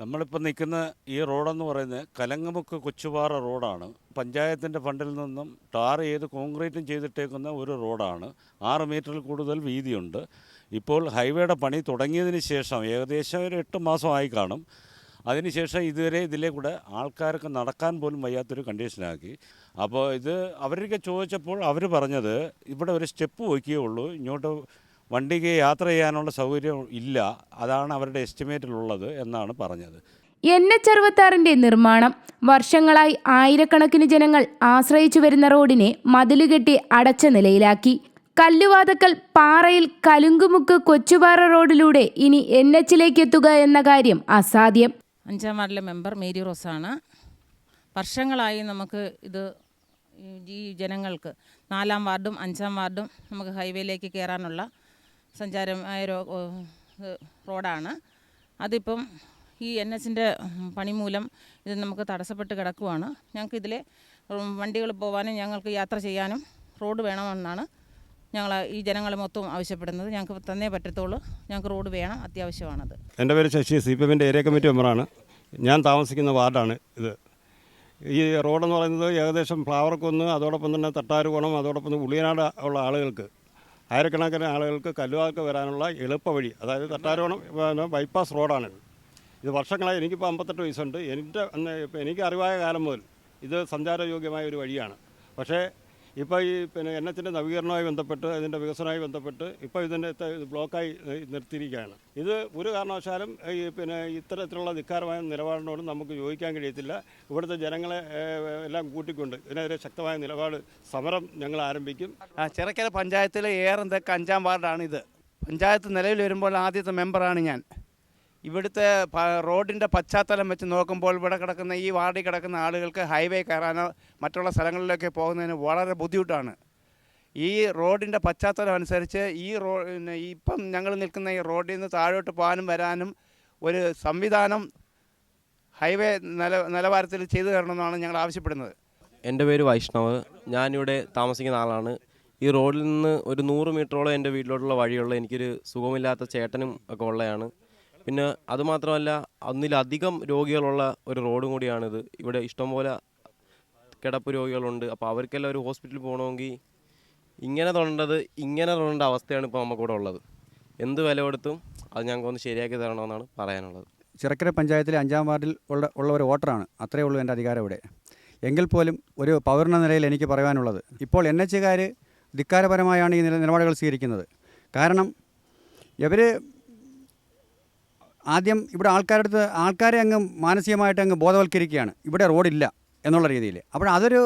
നമ്മളിപ്പോൾ നിൽക്കുന്ന ഈ റോഡെന്ന് പറയുന്നത് കലങ്ങമുക്ക് കൊച്ചുപാറ റോഡാണ്. പഞ്ചായത്തിന്റെ ഫണ്ടിൽ നിന്നും ടാർ ചെയ്ത് കോൺക്രീറ്റും ചെയ്തിട്ടേക്കുന്ന ഒരു റോഡാണ്. ആറ് മീറ്ററിൽ കൂടുതൽ വീതിയുണ്ട്. ഇപ്പോൾ ഹൈവേയുടെ പണി തുടങ്ങിയതിന് ശേഷം ഏകദേശം ഒരു എട്ട് മാസമായി കാണും. അതിനുശേഷം ഇതുവരെ ഇതിലെ കൂടെ ആൾക്കാർക്ക് നടക്കാൻ പോലും വയ്യാത്തൊരു കണ്ടീഷനാക്കി. അപ്പോൾ ഇത് അവരൊക്കെ ചോദിച്ചപ്പോൾ അവർ പറഞ്ഞത് ഇവിടെ ഒരു സ്റ്റെപ്പ് വയ്ക്കുകയുള്ളൂ ഇങ്ങോട്ട് വണ്ടിക്ക് യാത്ര ചെയ്യാനുള്ള സൗകര്യം ഇല്ല. അതാണ് അവരുടെ എസ്റ്റിമേറ്റിലുള്ളത് എന്നാണ് പറഞ്ഞത്. എൻ എച്ച് അറുപത്താറിന്റെ നിർമ്മാണം വർഷങ്ങളായി ആയിരക്കണക്കിന് ജനങ്ങൾ ആശ്രയിച്ചു വരുന്ന റോഡിനെ മതിലുകെട്ടി അടച്ച നിലയിലാക്കി. കല്ലുവാതക്കൽ പാറയിൽ കലുങ്കുമുക്ക് കൊച്ചുപാറ റോഡിലൂടെ ഇനി എൻ എച്ചിലേക്ക് എത്തുക എന്ന കാര്യം അസാധ്യം. അഞ്ചാം വാർഡിലെ മെമ്പർ മേരി റോസാണ്. വർഷങ്ങളായി നമുക്ക് ഇത് ഈ ജനങ്ങൾക്ക് നാലാം വാർഡും അഞ്ചാം വാർഡും നമുക്ക് ഹൈവേയിലേക്ക് കയറാനുള്ള സഞ്ചാരമായ റോഡാണ്. അതിപ്പം ഈ എൻ എച്ചിന്റെ പണി മൂലം ഇത് നമുക്ക് തടസ്സപ്പെട്ട് കിടക്കുവാണ്. ഞങ്ങൾക്ക് ഇതിലെ വണ്ടികൾ പോകാനും ഞങ്ങൾക്ക് യാത്ര ചെയ്യാനും റോഡ് വേണമെന്നാണ് ഞങ്ങൾ ഈ ജനങ്ങൾ മൊത്തം ആവശ്യപ്പെടുന്നത്. ഞങ്ങൾക്ക് തന്നേ പറ്റത്തുള്ളൂ. ഞങ്ങൾക്ക് റോഡ് വേണം അത്യാവശ്യമാണത്. എന്റെ പേര് ശശി സി പി എമ്മിന്റെ ഏരിയ കമ്മിറ്റി മെമ്പറാണ്. ഞാൻ താമസിക്കുന്ന വാർഡാണ് ഇത്. ഈ റോഡെന്ന് പറയുന്നത് ഏകദേശം ഫ്ലാവർക്കൊന്ന് അതോടൊപ്പം തന്നെ തട്ടാരുകോണം അതോടൊപ്പം ഉളിയനാട് ഉള്ള ആളുകൾക്ക് ആയിരക്കണക്കിന് ആളുകൾക്ക് കല്ലുവാക്ക് വരാനുള്ള എളുപ്പ വഴി അതായത് തട്ടാരോണം ബൈപ്പാസ് റോഡാണിത് ഇത് വർഷങ്ങളായി എനിക്കിപ്പോൾ അമ്പത്തെട്ട് വയസ്സുണ്ട്. എന്റെ എനിക്ക് അറിവായ കാലം മുതൽ ഇത് സഞ്ചാരയോഗ്യമായ ഒരു വഴിയാണ്. പക്ഷേ ഇപ്പോൾ ഈ പിന്നെ എച്ചിന്റെ നവീകരണവുമായി ബന്ധപ്പെട്ട് ഇതിന്റെ വികസനവുമായി ബന്ധപ്പെട്ട് ഇപ്പോൾ ഇതിന്റെ ബ്ലോക്കായി നിർത്തിയിരിക്കുകയാണ്. ഇത് ഒരു കാരണവശാലും ഈ പിന്നെ ഇത്തരത്തിലുള്ള ധിക്കാരമായ നിലപാടിനോട് നമുക്ക് യോജിക്കാൻ കഴിയത്തില്ല. ഇവിടുത്തെ ജനങ്ങളെ എല്ലാം കൂട്ടിക്കൊണ്ട് ഇതിനെതിരെ ശക്തമായ നിലപാട് സമരം ഞങ്ങൾ ആരംഭിക്കും. ചിറക്കര പഞ്ചായത്തിലെ ഏറന്തൊക്കെ അഞ്ചാം വാർഡാണ് ഇത് പഞ്ചായത്ത് നിലവിൽ വരുമ്പോൾ ആദ്യത്തെ മെമ്പറാണ് ഞാൻ. ഇവിടുത്തെ റോഡിന്റെ പശ്ചാത്തലം വെച്ച് നോക്കുമ്പോൾ ഇവിടെ കിടക്കുന്ന ഈ വാർഡിൽ കിടക്കുന്ന ആളുകൾക്ക് ഹൈവേ കയറാനോ മറ്റുള്ള സ്ഥലങ്ങളിലൊക്കെ പോകുന്നതിന് വളരെ ബുദ്ധിമുട്ടാണ്. ഈ റോഡിന്റെ പശ്ചാത്തലം അനുസരിച്ച് ഈ റോ ഇപ്പം ഞങ്ങൾ നിൽക്കുന്ന ഈ റോഡിൽ നിന്ന് താഴോട്ട് പോകാനും വരാനും ഒരു സംവിധാനം ഹൈവേ നില നിലവാരത്തിൽ ചെയ്തു തരണമെന്നാണ് ഞങ്ങൾ ആവശ്യപ്പെടുന്നത്. എന്റെ പേര് വൈഷ്ണവ്. ഞാനിവിടെ താമസിക്കുന്ന ആളാണ്. ഈ റോഡിൽ നിന്ന് ഒരു നൂറ് മീറ്ററോളം എന്റെ വീട്ടിലോട്ടുള്ള വഴിയുള്ള എനിക്കൊരു സുഖമില്ലാത്ത ചേട്ടനും ഒക്കെ ഉള്ളതാണ് പിന്നെ അതുമാത്രമല്ല ഒന്നിലധികം രോഗികളുള്ള ഒരു റോഡും കൂടിയാണിത്. ഇവിടെ ഇഷ്ടംപോലെ കിടപ്പ് രോഗികളുണ്ട്. അപ്പോൾ അവർക്കെല്ലാം ഒരു ഹോസ്പിറ്റലിൽ പോകണമെങ്കിൽ ഇങ്ങനെ തൊടേണ്ടത് ഇങ്ങനെ തൊടേണ്ട അവസ്ഥയാണ് ഇപ്പോൾ നമുക്കിവിടെ ഉള്ളത്. എന്ത് വില കൊടുത്തും അത് ഞങ്ങൾക്കൊന്ന് ശരിയാക്കി തരണമെന്നാണ് പറയാനുള്ളത്. ചിറക്കര പഞ്ചായത്തിലെ അഞ്ചാം വാർഡിൽ ഉള്ള ഉള്ള ഒരു വോട്ടറാണ്. അത്രയേ ഉള്ളൂ എന്റെ അധികാരം ഇവിടെ. എങ്കിൽ പോലും ഒരു പൗരന നിലയിൽ എനിക്ക് പറയാനുള്ളത് ഇപ്പോൾ എൻ എച്ചുകാർ ധിക്കാരപരമായാണ് ഈ നില നിലപാടുകൾ സ്വീകരിക്കുന്നത്. കാരണം ഇവർ ആദ്യം ഇവിടെ ആൾക്കാരുടെ അടുത്ത് ആൾക്കാരെ അങ്ങ് മാനസികമായിട്ട് അങ്ങ് ബോധവൽക്കരിക്കുകയാണ്. ഇവിടെ റോഡില്ല എന്നുള്ള രീതിയിൽ. അപ്പോൾ അതൊരു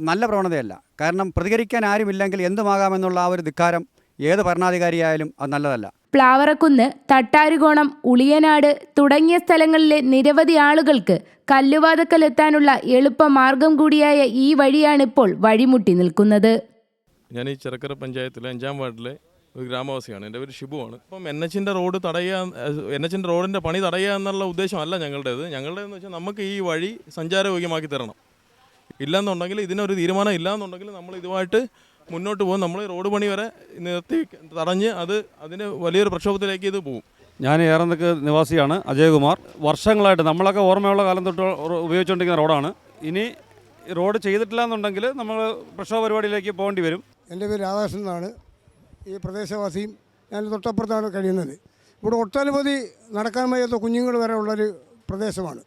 നല്ല പ്രവണതയല്ല. കാരണം പ്രതികരിക്കാൻ ആരുമില്ലെങ്കിൽ എന്തുമാകാമെന്നുള്ള ആ ഒരു ധിക്കാരം ഏത് ഭരണാധികാരിയായാലും അത് നല്ലതല്ല. പ്ലാവറക്കുന്ന് തട്ടാരുകോണം ഉളിയനാട് തുടങ്ങിയ സ്ഥലങ്ങളിലെ നിരവധി ആളുകൾക്ക് കല്ലുവാതക്കൽ എത്താനുള്ള എളുപ്പമാർഗം കൂടിയായ ഈ വഴിയാണിപ്പോൾ വഴിമുട്ടി നിൽക്കുന്നത്. ഞാൻ ഈ ചെറുക്കര പഞ്ചായത്തിലെ അഞ്ചാം വാർഡിലെ ഒരു ഗ്രാമവാസിയാണ്. എന്റെ പേര് ഷിബുവാണ്. അപ്പം എൻ എച്ചിന്റെ റോഡ് തടയുക എൻ എച്ചിന്റെ റോഡിന്റെ പണി തടയുക എന്നുള്ള ഉദ്ദേശമല്ല ഞങ്ങളുടേത്. എന്ന് വെച്ചാൽ നമുക്ക് ഈ വഴി സഞ്ചാരയോഗ്യമാക്കി തരണം. ഇല്ലെന്നുണ്ടെങ്കിൽ ഇതിനൊരു തീരുമാനം ഇല്ലാന്നുണ്ടെങ്കിൽ നമ്മൾ ഇതുമായിട്ട് മുന്നോട്ട് പോകും. നമ്മൾ റോഡ് പണി വരെ നിർത്തി തടഞ്ഞ് അത് അതിന് വലിയൊരു പ്രക്ഷോഭത്തിലേക്ക് ഇത് പോകും. ഞാൻ ഏറന്തൊക്കെ നിവാസിയാണ് അജയകുമാർ. വർഷങ്ങളായിട്ട് നമ്മളൊക്കെ ഓർമ്മയുള്ള കാലം തൊട്ട് ഉപയോഗിച്ചുകൊണ്ടിരിക്കുന്ന റോഡാണ്. ഇനി റോഡ് ചെയ്തിട്ടില്ല എന്നുണ്ടെങ്കിൽ നമ്മൾ പ്രക്ഷോഭ പരിപാടിയിലേക്ക് പോകേണ്ടി വരും. എന്റെ പേര് രാധാകൃഷ്ണൻ എന്നാണ്. ഈ പ്രദേശവാസിയും ഞാൻ തൊട്ടപ്പുറത്താണ് കഴിയുന്നത്. ഇവിടെ ഒട്ടനവധി നടക്കാൻ വയ്യാത്ത കുഞ്ഞുങ്ങൾ വരെ ഉള്ളൊരു പ്രദേശമാണ്.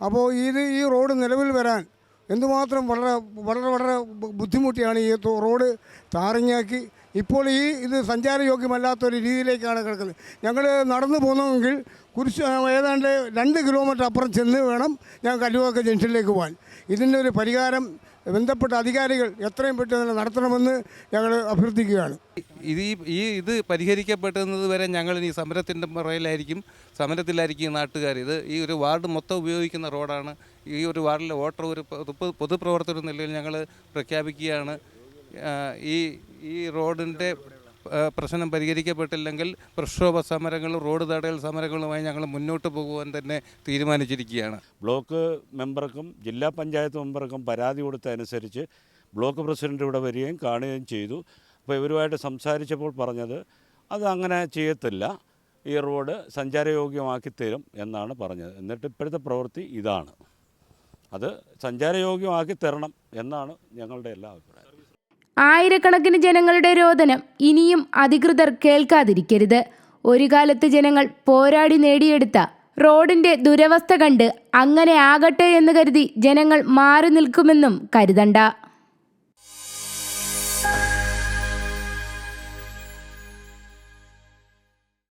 അപ്പോൾ ഇത് ഈ റോഡ് നിലവിൽ വരാൻ എന്തുമാത്രം വളരെ വളരെ വളരെ ബുദ്ധിമുട്ടിയാണ് ഈ റോഡ് താറിങ്ങാക്കി ഇപ്പോൾ ഈ ഇത് സഞ്ചാരയോഗ്യമല്ലാത്തൊരു രീതിയിലേക്കാണ് കിടക്കുന്നത്. ഞങ്ങൾ നടന്നു പോകുന്നെങ്കിൽ കുരിശ് ഏതാണ്ട് രണ്ട് കിലോമീറ്റർ അപ്പുറം ചെന്ന് വേണം ഞാൻ കല്ലുവാക്ക ജംഗ്ഷനിലേക്ക് പോകാൻ. ഇതിന്റെ ഒരു പരിഹാരം ബന്ധപ്പെട്ട അധികാരികൾ എത്രയും പെട്ടെന്ന് നടത്തണമെന്ന് ഞങ്ങൾ അഭ്യർത്ഥിക്കുകയാണ്. ഇത് ഈ ഇത് പരിഹരിക്കപ്പെടുന്നത് വരെ ഞങ്ങൾ ഇനി സമരത്തിന്റെ പുറയിലായിരിക്കും സമരത്തിലായിരിക്കും നാട്ടുകാർ. ഇത് ഈ ഒരു വാർഡ് മൊത്തം ഉപയോഗിക്കുന്ന റോഡാണ്. ഈ ഒരു വാർഡിലെ വോട്ടർ ഒരു പൊതു പൊതുപ്രവർത്തന നിലയിൽ ഞങ്ങൾ പ്രഖ്യാപിക്കുകയാണ്. ഈ ഈ റോഡിന്റെ പ്രശ്നം പരിഹരിക്കപ്പെട്ടില്ലെങ്കിൽ പ്രക്ഷോഭ സമരങ്ങളും റോഡ് തടയൽ സമരങ്ങളുമായി ഞങ്ങൾ മുന്നോട്ട് പോകുവാൻ തന്നെ തീരുമാനിച്ചിരിക്കുകയാണ്. ബ്ലോക്ക് മെമ്പർക്കും ജില്ലാ പഞ്ചായത്ത് മെമ്പർക്കും പരാതി കൊടുത്തതനുസരിച്ച് ബ്ലോക്ക് പ്രസിഡന്റ് ഇവിടെ വരികയും കാണുകയും ചെയ്തു. അപ്പോൾ ഇവരുമായിട്ട് സംസാരിച്ചപ്പോൾ പറഞ്ഞത് അത് അങ്ങനെ ചെയ്യത്തില്ല. ഈ റോഡ് സഞ്ചാരയോഗ്യമാക്കി തരും എന്നാണ് പറഞ്ഞത്. എന്നിട്ട് ഇപ്പോഴത്തെ പ്രവൃത്തി ഇതാണ്. അത് സഞ്ചാരയോഗ്യമാക്കി തരണം എന്നാണ് ഞങ്ങളുടെ എല്ലാ അഭിപ്രായം ആയിരക്കണക്കിന് ജനങ്ങളുടെ രോദനം ഇനിയും അധികൃതർ കേൾക്കാതിരിക്കരുത്. ഒരു കാലത്ത് ജനങ്ങൾ പോരാടി നേടിയെടുത്ത റോഡിന്റെ ദുരവസ്ഥ കണ്ട് അങ്ങനെ ആകട്ടെ എന്ന് കരുതി ജനങ്ങൾ മാറി നിൽക്കുമെന്നും കരുതണ്ട.